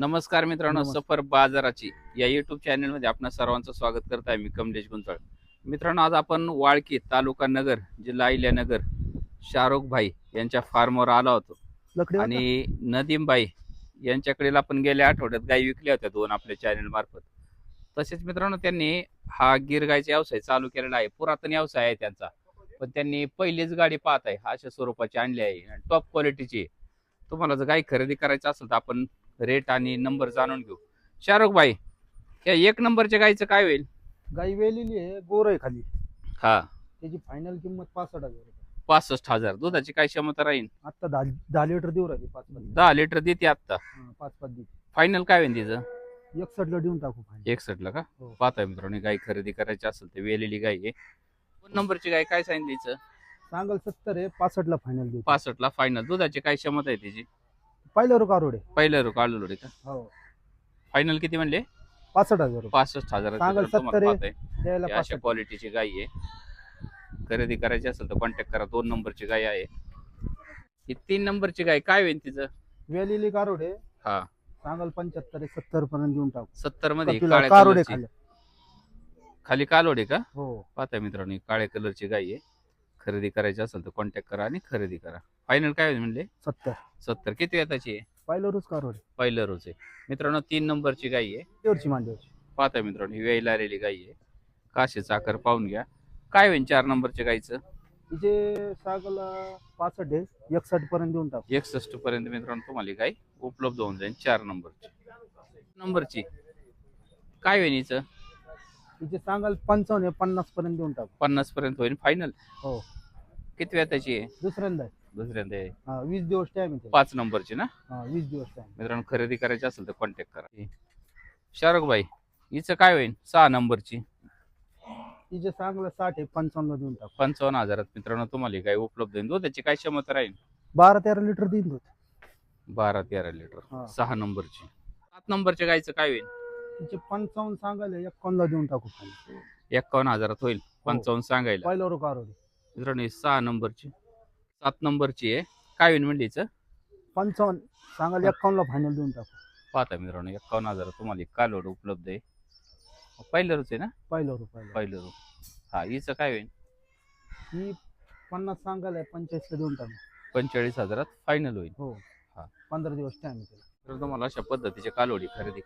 नमस्कार मित्रांनो नमस्कार. सफर बाजाराची या युट्यूब चॅनलमध्ये आपणा सर्वांचं स्वागत करत आहे मी कमलेश गुंजाळ मित्रांनो आज आपण वाळकी तालुका नगर जिल्हा अहिल्यानगर शाहरुख भाई यांच्या फार्मवर आलो होतो. लकडी आणि नदीम बाई यांच्याकडे आपण गेल्या आठवड्यात गायी विकल्या होत्या दोन आपल्या चॅनल मार्फत. तसेच मित्रांनो त्यांनी हा गिर गायचा व्यवसाय चालू केलेला आहे. पुरातन व्यवसाय आहे त्यांचा. पण त्यांनी पहिलीच गाडी पाहत आहे अशा स्वरूपाची आणली आहे. टॉप क्वालिटीची तुम्हाला जर गाय खरेदी करायचं असेल तर आपण रेट आणि नंबर जाणून घेऊ. शाहरुख भाई या एक नंबरच्या गायचं काय होईल? गाई वेलेली आहे गोर आहे खाली. हा. त्याची फायनल किंमत पासष्ट हजार रुपये. पासष्ट हजार. दुधाची काय क्षमता राहील? आता दहा दहा लिटर देऊ राहिली पाच पाच दहा लिटर देते आता हा, पाच पाच देते. फायनल काय होईल तिचं? एकसष्ट ला देऊन टाकू फायनल एकसष्टला का? हो. पाहताय मित्रांनो गाय खरेदी करायची असेल तर वेलेली गाय आहे. दोन नंबरची गाय काय सांगितली हिचं? सांगाल सत्तर आहे पासष्ट ला फायनल देऊ पासष्टला फायनल दुधाची काय क्षमता आहे तिची? पहिलं रुका रोड आहे. पहिलं रो का? हो. फायनल किती म्हणले? पासष्ट हजार रुपये. पासष्ट हजार सांगाल सत्तर आहे. द्यायला अशा पासष्ट. क्वालिटीची गाय आहे. खरेदी करायची असेल तर कॉन्टॅक्ट करा. दोन नंबरची गाय आहे. ही तीन नंबरची गाय काय होईल तिचं? वेलेली कारोड हा. सांगाल पंच्याहत्तर सत्तर पर्यंत देऊन टाकू. सत्तरमध्ये कपिला काळ्या कारोड कलरची खाली. खाली कालोड का? हो. पाहताय मित्रांनो ही काळ्या कलरची गाय आहे. खरेदी करायची असेल तर कॉन्टॅक्ट करा आणि खरेदी करा. फायनल काय होईल म्हणले? सत्तर. सत्तर. किती वेताची आहे पहिलं कारोड आहे पहिलं रोज आहे. मित्रांनो तीन नंबरची गाय आहे. तेवढची मांडीवरची. पाहताय मित्रांनो ही वेळेला आलेली गाय आहे. काशी चाकर पाहून घ्या. काय होईल चार नंबरच्या गायचं तिचे सांगाल पासष्ट आहे एकसष्ट पर्यंत देऊन टाकू. एकसष्ट पर्यंत मित्रांनो तुम्हाला ही गाय उपलब्ध होऊन जाईल चार नंबरची. नंबरची. काय होईल हिचं? तिचे सांगाल पंचावन्न पन्नास पर्यंत देऊन टाकू. पन्नास पर्यंत होईल. फायनल हो. किती वेताची आहे? दुसऱ्यांदा आहे. दुसऱ्यांदा आहे. हा, वीस दिवस टाइम आहे त्याला. पाच नंबरची ना? हा, वीस दिवस टाइम मित्रांनो खरेदी करायची असेल तर कॉन्टॅक्ट करा. शाहरुख भाई हिचं काय होईल सहा नंबरची. तिचे चांगलं साठ आहे पंचावन्न देऊन टाकू. पंचावन्न हजारात मित्रांनो तुम्हाला ही गाय उपलब्ध होईल दुधाची काय क्षमता राहील? बारा तेरा लिटर देईन दूध बारा तेरा लिटर. हा. सहा नंबरची. सात नंबरच्या गायचं काय होईल तिचे पंचावन्न सांगायला एकावन्न देऊन टाकू खाली. एक्कावन्न हजारात होईल. पंचावन्न सांगायला. पहिलं रुका रोड मित्रांनो ही सहा नंबरची सात नंबरची आहे. काय होईल म्हणजे हिचं पंचावन्न. सांगायला एकावन्नला फायनल देऊन टाकू. पाहता मित्रांनो एक्कावन्न हजार तुम्हाला कालोड उपलब्ध आहे. पहिलं रोज आहे ना? पहिलं रू पहिलं रोज हा हिचं काय होईल? ही पन्नास सांगायला पंचेचाळीसला देऊन टाकू. पंचेचाळीस हजारात फायनल होईल. हो. हा. पंधरा दिवस टाइम तर तुम्हाला अशा पद्धतीच्या कालोडी खरेदी